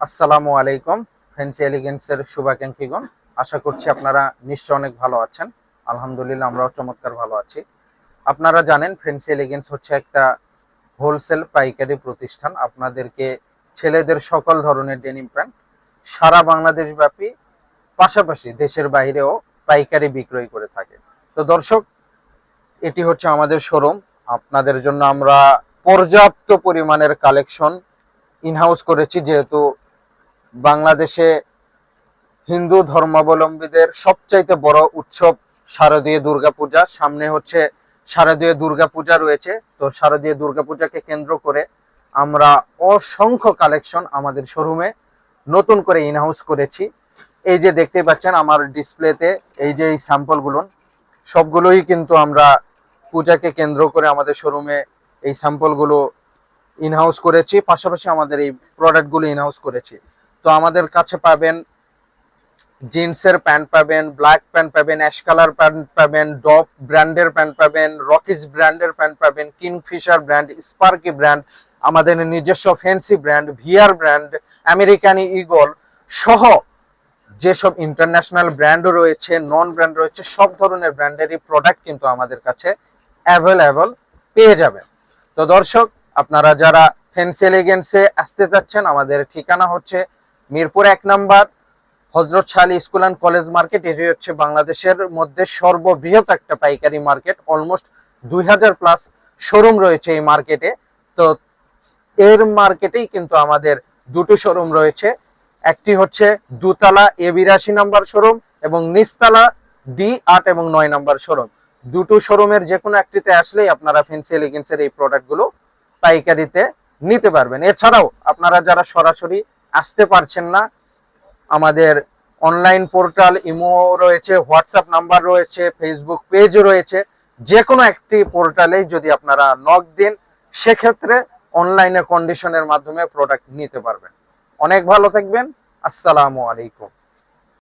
আসসালামু আলাইকুম ফ্যান্সি এলিগেন্সের শুভাকাঙ্ক্ষীগণ। আশা করছি আপনারা নিশ্চয় অনেক ভালো আছেন। আলহামদুলিল্লাহ আমরাও চমৎকার ভালো আছি। আপনারা জানেন ফ্যান্সি এলিগেন্স হচ্ছে একটা হোলসেল পাইকারি প্রতিষ্ঠান। আপনাদেরকে ছেলেদের সকল ধরনের ডেনিম প্যান্ট সারা বাংলাদেশ ব্যাপী, পাশাপাশি দেশের বাইরেও পাইকারি বিক্রয় করে থাকে। তো দর্শক, এটি হচ্ছে আমাদের শোরুম আপনাদের জন্য আমরা পর্যাপ্ত পরিমাণের কালেকশন ইনহাউস করেছি, যেহেতু বাংলাদেশে হিন্দু ধর্মাবলম্বীদের সবচাইতে বড় উৎসব শারদীয় দুর্গাপূজা। সামনে হচ্ছে শারদীয় দুর্গাপূজা রয়েছে। তো শারদীয় দুর্গাপূজাকে কেন্দ্র করে আমরা অসংখ্য কালেকশন আমাদের শোরুমে নতুন করে ইনহাউস করেছি। এই যে দেখতে পাচ্ছেন আমার ডিসপ্লেতে এই যে এই স্যাম্পলগুলো, সবগুলোই কিন্তু আমরা পূজাকে কেন্দ্র করে আমাদের শোরুমে এই স্যাম্পলগুলো ইনহাউস করেছি। পাশাপাশি আমাদের এই প্রোডাক্টগুলো ইনহাউস করেছি। তো আমাদের কাছে পাবেন জিন্সের প্যান্ট পাবেন, ব্ল্যাক প্যান্ট পাবেন, অ্যাশ কালার প্যান্ট পাবেন ডপ ব্র্যান্ডের প্যান্ট পাবেন, রকিস ব্র্যান্ডের প্যান্ট পাবেন, কিংফিশার ব্র্যান্ড, স্পার্কি ব্র্যান্ড, আমাদের নিজস্ব fancy brand V R brand, American Eagle সহ যেসব ইন্টারন্যাশনাল ব্র্যান্ডও রয়েছে, নন ব্র্যান্ড রয়েছে, সব ধরনের ব্র্যান্ডেরই প্রোডাক্ট কিন্তু আমাদের কাছে অ্যাভেলেবল পেয়ে যাবেন। তো দর্শক, আপনারা যারা ফেন্সি এলিগেন্সে আসতে যাচ্ছেন, আমাদের ঠিকানা হচ্ছে মিরপুর এক নাম্বার, হজরত শালী স্কুল অ্যান্ড কলেজ মার্কেট, এটি হচ্ছে বাংলাদেশের মধ্যে সর্ববৃহৎ একটা পাইকারি মার্কেট। অলমোস্ট দুই হাজার প্লাস শোরুম রয়েছে এই মার্কেটে। তো এর মার্কেটেই কিন্তু আমাদের দুটো শোরুম রয়েছে। একটি হচ্ছে দুতলা এ বিরাশি নাম্বার শোরুম এবং নিচতলা ডি আট এবং নয় নাম্বার শোরুম দুটো শোরুমের যে কোনো একটিতে আসলেই আপনারা ফেন্সি এলিগেন্সের এই প্রোডাক্টগুলো পাইকারিতে নিতে পারবেন। এছাড়াও আপনারা যারা সরাসরি আসতে পারছেন না। আমাদের অনলাইন পোর্টাল ইমো রয়েছে হোয়াটসঅ্যাপ নাম্বার রয়েছে ফেসবুক পেজ রয়েছে। যে কোনো একটি পোর্টালেই যদি আপনারা নক দিন, সেক্ষেত্রে অনলাইনে কন্ডিশনের মাধ্যমে প্রোডাক্ট নিতে পারবেন। অনেক ভালো থাকবেন। আসসালামু আলাইকুম।